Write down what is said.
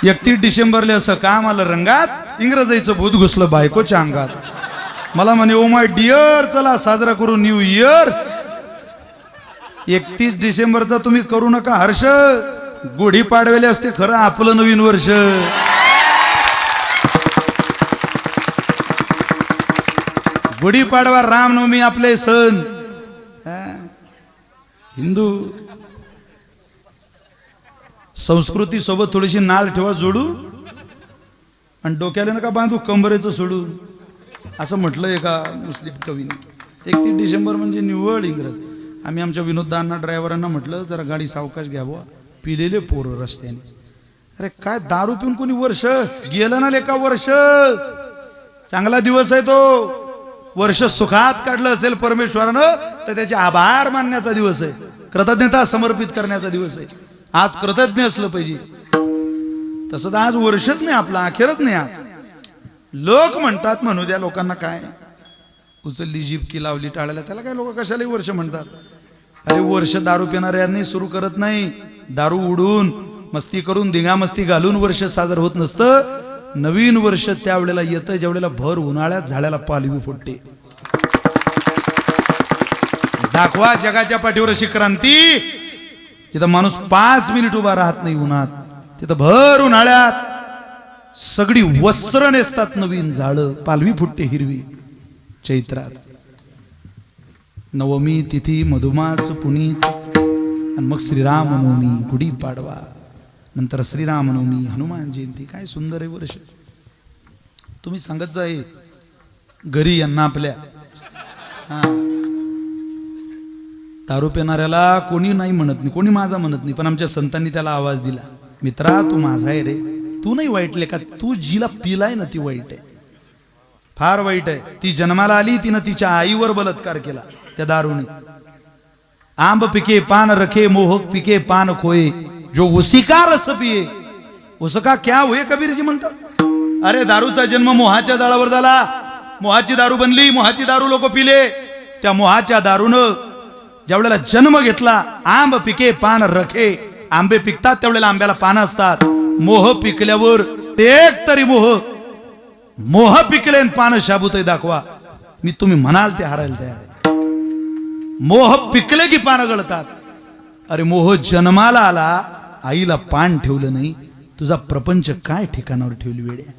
एकतीस डिसेंबरला असं काम आलं रंगात इंग्रजाईचं भूत घुसलं बायकोच्या अंगात. मला म्हणे ओ माय डिअर चला साजरा करू न्यू इयर. एकतीस डिसेंबरचा तुम्ही करू नका हर्ष. गुढी पाडवेले असते खरं आपलं नवीन वर्ष. गुढीपाडवा रामनवमी आपले सण. हिंदू संस्कृती सोबत थोडीशी नाळ ठेवा जोडू. आणि डोक्याला नका बांधू कंबरेचं सोडू. असं म्हटलं एका मुस्लिम कवीने. एकतीस डिसेंबर म्हणजे निव्वळ इंग्रज. आम्ही आमच्या विनोदांना ड्रायव्हरांना म्हटलं जरा गाडी सावकाश घ्यावं. पिलेले पोरं रस्त्याने. अरे काय दारू पिऊन कोणी वर्ष? गेलं ना लेका वर्ष? चांगला दिवस आहे तो. वर्ष सुखात काढलं असेल परमेश्वरानं तर त्याचे आभार मानण्याचा दिवस आहे. कृतज्ञता समर्पित करण्याचा दिवस आहे. आज कृतज्ञ असलं पाहिजे. तसं तर आज वर्षच नाही आपला अखेरच नाही आज. लोक म्हणतात म्हणू द्या लोकांना काय. उचलली जिबकी लावली टाळायला त्याला काय लोक कशालाही वर्ष म्हणतात. अरे वर्ष दारू पिणाऱ्यांनी सुरू करत नाही. दारू उडून मस्ती करून दिंगामस्ती घालून वर्ष साजर होत नसतं. नवीन वर्ष त्यावेळेला येतं ज्यावेळेला भर उन्हाळ्यात झाडाला पालवी फुटते. दाखवा जगाच्या पाठीवर अशी क्रांती. तिथं माणूस पाच मिनिट उभा राहत नाही उन्हात तिथं भर उन्हाळ्यात सगळी वस्त्र नेसतात नवीन झाडं पालवी फुटते हिरवी चैत्रात. नवमी तिथी मधुमास पुनीत आणि मग श्रीरामनवमी गुढीपाडवा नंतर श्रीरामनवमी हनुमान जयंती काय सुंदर आहे वर्ष. तुम्ही सांगत जाई घरी यांना आपल्या. हा. दारू पिणाऱ्याला कोणी नाही म्हणत नाही कोणी माझा म्हणत नाही पण आमच्या संतांनी त्याला आवाज दिला मित्रा तू माझा आहे रे. तू नाही वाईटले का तू जिला पिलाय ना ती वाईट आहे. फार वाईट आहे. ती जन्माला आली तिनं तिच्या आईवर बलात्कार केला त्या दारूने. आंब पिके पान रखे मोहक पिके पान खोये. जो उसिका रस पिये उसका क्या होय कबीरजी म्हणतात. अरे दारूचा जन्म मोहाच्या जाळावर झाला. मोहाची दारू बनली मोहाची दारू लोक पिले. त्या मोहाच्या दारूनं ज्यावेळेला जन्म घेतला आंब पिके पान रखे. आंबे पिकतात त्यावेळेला आंब्याला पानं असतात. मोह पिकल्यावर एक तरी मोह मोह पिकले पान पानं शाबूत दाखवा. मी तुम्ही म्हणाल ते हारायला तयार आहे. मोह पिकले की पानं गळतात. अरे मोह जन्माला आला आईला पान ठेवलं नाही. तुझा प्रपंच काय ठिकाणावर ठेवली वेड्या?